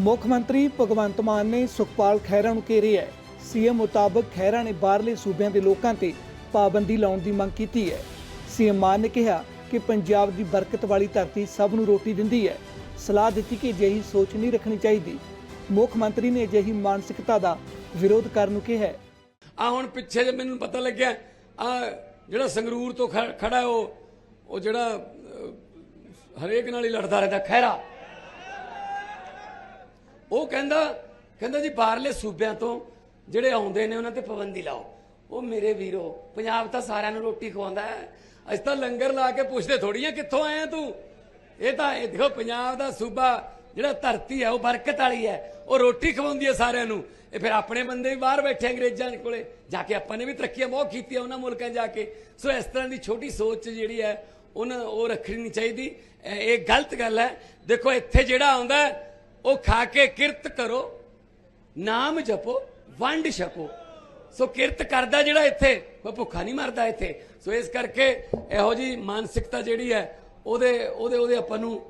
ਮੁੱਖ ਮੰਤਰੀ ਭਗਵੰਤ ਮਾਨ ਨੇ ਸੁਖਪਾਲ ਖਹਿਰਾ ਨੂੰ ਘੇਰਿਆ ਹੈ। ਸੀਐਮ ਮੁਤਾਬਕ ਖਹਿਰਾ ਨੇ ਬਾਹਰਲੇ ਸੂਬਿਆਂ ਦੇ ਲੋਕਾਂ ਤੇ ਪਾਬੰਦੀ ਲਾਉਣ ਦੀ ਮੰਗ ਕੀਤੀ ਹੈ। ਸੀਐਮ ਮਾਨ ਨੇ ਕਿਹਾ ਕਿ ਪੰਜਾਬ ਦੀ ਬਰਕਤ ਵਾਲੀ ਧਰਤੀ ਸਭ ਨੂੰ ਰੋਟੀ ਦਿੰਦੀ ਹੈ। ਸਲਾਹ ਦਿੱਤੀ ਕਿ ਅਜਿਹੀ ਸੋਚ ਨਹੀਂ ਰੱਖਣੀ ਚਾਹੀਦੀ। ਮੁੱਖ ਮੰਤਰੀ ਨੇ ਅਜਿਹੀ ਮਾਨਸਿਕਤਾ ਦਾ ਵਿਰੋਧ ਕਰਨ ਨੂੰ ਕਿਹਾ ਆ ਹੁਣ ਪਿੱਛੇ ਜੇ ਮੈਨੂੰ ਪਤਾ ਲੱਗਿਆ, ਆ ਜਿਹੜਾ ਸੰਗਰੂਰ ਤੋਂ ਖੜਾ ਉਹ ਉਹ ਜਿਹੜਾ ਹਰੇਕ ਨਾਲ ਹੀ ਲੜਦਾ ਰਹਿੰਦਾ, ਖਹਿਰਾ। ਉਹ ਕਹਿੰਦਾ ਕਹਿੰਦਾ ਜੀ ਬਾਹਰਲੇ ਸੂਬਿਆਂ ਤੋਂ ਜਿਹੜੇ ਆਉਂਦੇ ਨੇ ਉਹਨਾਂ ਤੇ ਪਾਬੰਦੀ ਲਾਓ। ਉਹ ਮੇਰੇ ਵੀਰੋ, ਪੰਜਾਬ ਤਾਂ ਸਾਰਿਆਂ ਨੂੰ ਰੋਟੀ ਖਵਾਉਂਦਾ ਹੈ। ਅਸੀਂ ਤਾਂ ਲੰਗਰ ਲਾ ਕੇ ਪੁੱਛਦੇ ਥੋੜੀ ਆ ਕਿੱਥੋਂ ਆਇਆ ਤੂੰ? ਇਹ ਤਾਂ, ਇਹ ਦੇਖੋ ਪੰਜਾਬ ਦਾ ਸੂਬਾ ਜਿਹੜਾ ਧਰਤੀ ਹੈ, ਉਹ ਬਰਕਤ ਵਾਲੀ ਹੈ। ਉਹ ਰੋਟੀ ਖਵਾਉਂਦੀ ਹੈ ਸਾਰਿਆਂ ਨੂੰ। ਇਹ ਫਿਰ ਆਪਣੇ ਬੰਦੇ ਵੀ ਬਾਹਰ ਬੈਠੇ ਅੰਗਰੇਜ਼ਾਂ ਕੋਲੇ। ਜਾ ਕੇ ਆਪਾਂ ਨੇ ਵੀ ਤਰੱਕੀਆਂ ਬਹੁਤ ਕੀਤੀਆਂ ਉਹਨਾਂ ਮੁਲਕਾਂ ਜਾ ਕੇ। ਸੋ ਇਸ ਤਰ੍ਹਾਂ ਦੀ ਛੋਟੀ ਸੋਚ ਜਿਹੜੀ ਹੈ, ਉਹਨਾਂ ਉਹ ਰੱਖਣੀ ਨਹੀਂ ਚਾਹੀਦੀ। ਇਹ ਗਲਤ ਗੱਲ ਹੈ। ਦੇਖੋ, ਇੱਥੇ ਜਿਹੜਾ ਆਉਂਦਾ ਉਹ ਖਾ ਕੇ ਕਿਰਤ ਕਰੋ, ਨਾਮ ਜਪੋ, ਵੰਡ ਛਕੋ। ਸੋ ਕਿਰਤ ਕਰਦਾ ਜਿਹੜਾ ਇੱਥੇ, ਕੋਈ ਭੁੱਖਾ ਨਹੀਂ ਮਰਦਾ ਇੱਥੇ। ਸੋ ਇਸ ਕਰਕੇ ਇਹੋ ਜੀ ਮਾਨਸਿਕਤਾ ਜਿਹੜੀ ਹੈ, ਉਹਦੇ ਉਹਦੇ ਉਹਦੇ ਆਪਾਂ ਨੂੰ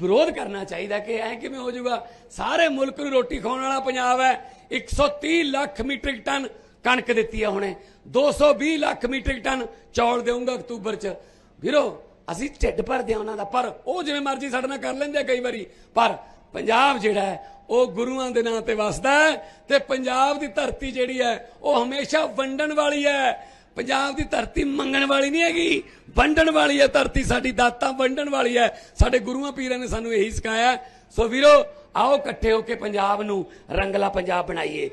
ਵਿਰੋਧ ਕਰਨਾ ਚਾਹੀਦਾ ਕਿ ਐ ਕਿਵੇਂ ਹੋ ਜਾਊਗਾ। ਸਾਰੇ ਮੁਲਕ ਨੂੰ ਰੋਟੀ ਖਵਾਉਣ ਵਾਲਾ ਪੰਜਾਬ ਹੈ 130 ਲੱਖ ਮੀਟ੍ਰਿਕ ਟਨ ਕਣਕ ਦਿੱਤੀ ਹੈ ਹੁਣੇ। 220 ਲੱਖ ਮੀਟ੍ਰਿਕ ਟਨ ਚੌਲ ਦੇਊਂਗਾ ਅਕਤੂਬਰ ਚ। ਵੀਰੋ, ਅਸੀਂ ਢਿੱਡ ਭਰਦੇ ਆ ਉਹਨਾਂ ਦਾ, ਪਰ ਉਹ ਜਿਵੇਂ ਮਰਜ਼ੀ ਸਾਡੇ ਨਾਲ ਕਰ ਲੈਂਦੇ ਆ ਕਈ ਵਾਰੀ। ਪਰ ਪੰਜਾਬ ਜਿਹੜਾ ਹੈ, ਉਹ ਗੁਰੂਆਂ ਦੇ ਨਾਂ ਤੇ ਵਸਦਾ ਹੈ ਤੇ ਪੰਜਾਬ ਦੀ ਧਰਤੀ ਜਿਹੜੀ ਹੈ, ਉਹ ਹਮੇਸ਼ਾ ਵੰਡਣ ਵਾਲੀ ਹੈ। ਪੰਜਾਬ ਦੀ ਧਰਤੀ ਮੰਗਣ ਵਾਲੀ ਨਹੀਂ ਹੈਗੀ, ਵੰਡਣ ਵਾਲੀ ਹੈ ਧਰਤੀ, ਸਾਡੀ ਦਾਤਾਂ ਵੰਡਣ ਵਾਲੀ ਹੈ। ਸਾਡੇ ਗੁਰੂਆਂ ਪੀਰਾਂ ਨੇ ਸਾਨੂੰ ਇਹੀ ਸਿਖਾਇਆ ਸੋ ਵੀਰੋ, ਆਓ ਇਕੱਠੇ ਹੋ ਕੇ ਪੰਜਾਬ ਨੂੰ ਰੰਗਲਾ ਪੰਜਾਬ ਬਣਾਈਏ।